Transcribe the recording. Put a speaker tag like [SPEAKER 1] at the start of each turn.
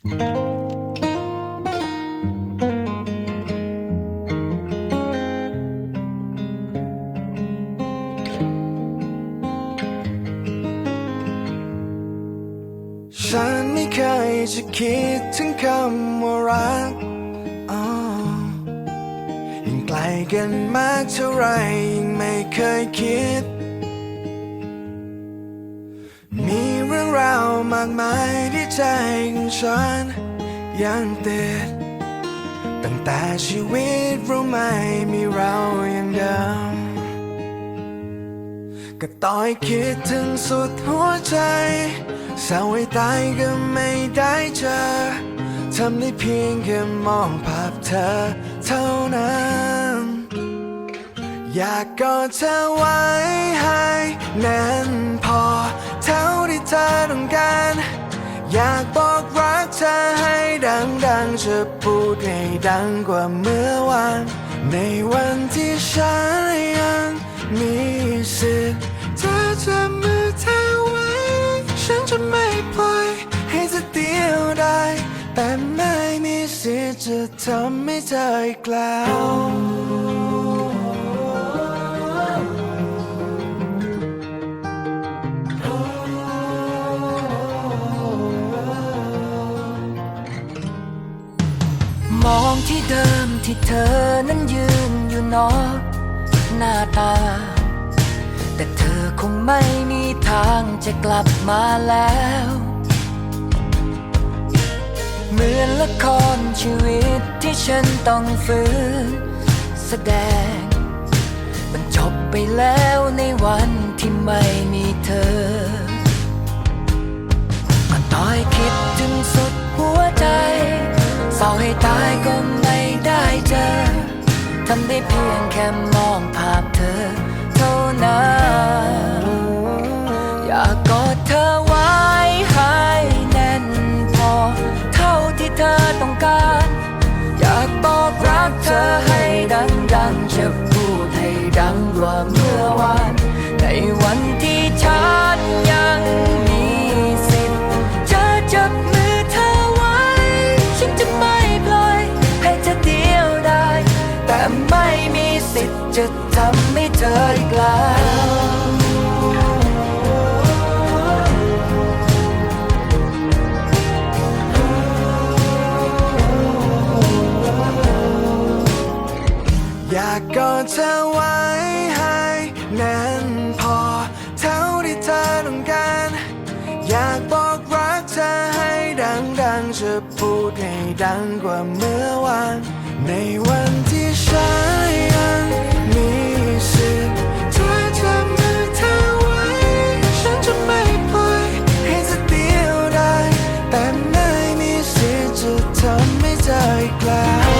[SPEAKER 1] ฉันไม่เคยจะคิดถึงคำว่ารักอ๋อยิ่งไกลกันมากเท่าไรยิ่งไม่เคยคิด มีเรื่องราวมากมายที่ ใจของฉันยังติดตั้งแต่ชีวิตเราไม่มีเราอย่างเดิมก็ต่อยคิดถึงสุดหัวใจเศร้าให้ตายก็ไม่ได้เจอทำได้เพียงแค่มองภาพเธอเท่านั้น อยากกอดเธอไว้ให้แน่นพอเท่าที่เธอต้องการ จะพูดให้ดังกว่าเมื่อวาน ในวันที่ฉันยังมีสิทธิ์เธอจะมือเธอไว้ ฉันจะไม่ปล่อยให้เธอเดียวได้ แต่ไม่มีสิทธิ์จะทำให้เธออีกแล้ว
[SPEAKER 2] ที่เดิมที่เธอนั้นยืนอยู่นอกหน้าตา แต่เธอคงไม่มีทางจะกลับมาแล้ว เหมือนละครชีวิตที่ฉันต้องฝืนแสดง มันจบไปแล้วในวันที่ไม่มีเธอ ก็ต่อยคิดถึงสุด ทำได้เพียงแค่มองภาพเธอ เท่านั้นอยากกอดเธอไว้ให้แน่นพอ เท่าที่เธอต้องการ อยากบอกรักเธอให้ดังๆจะพูดให้ดังกว่าเมื่อวานในวันที่ อยากกอดเธอไว้ให้แน่นพอ เท่าที่เธอต้องการ อยากบอกรักเธอให้ดังๆจะพูดให้
[SPEAKER 1] ดังกว่าเมื่อวาน ในวันที่ฉันยังมีสิทธิ์เธอจำมือเธอไว้ ฉันจะไม่ปล่อยให้เธอเดียวได้ แต่ไม่มีสิทธิ์จะทำให้ใจกล้ว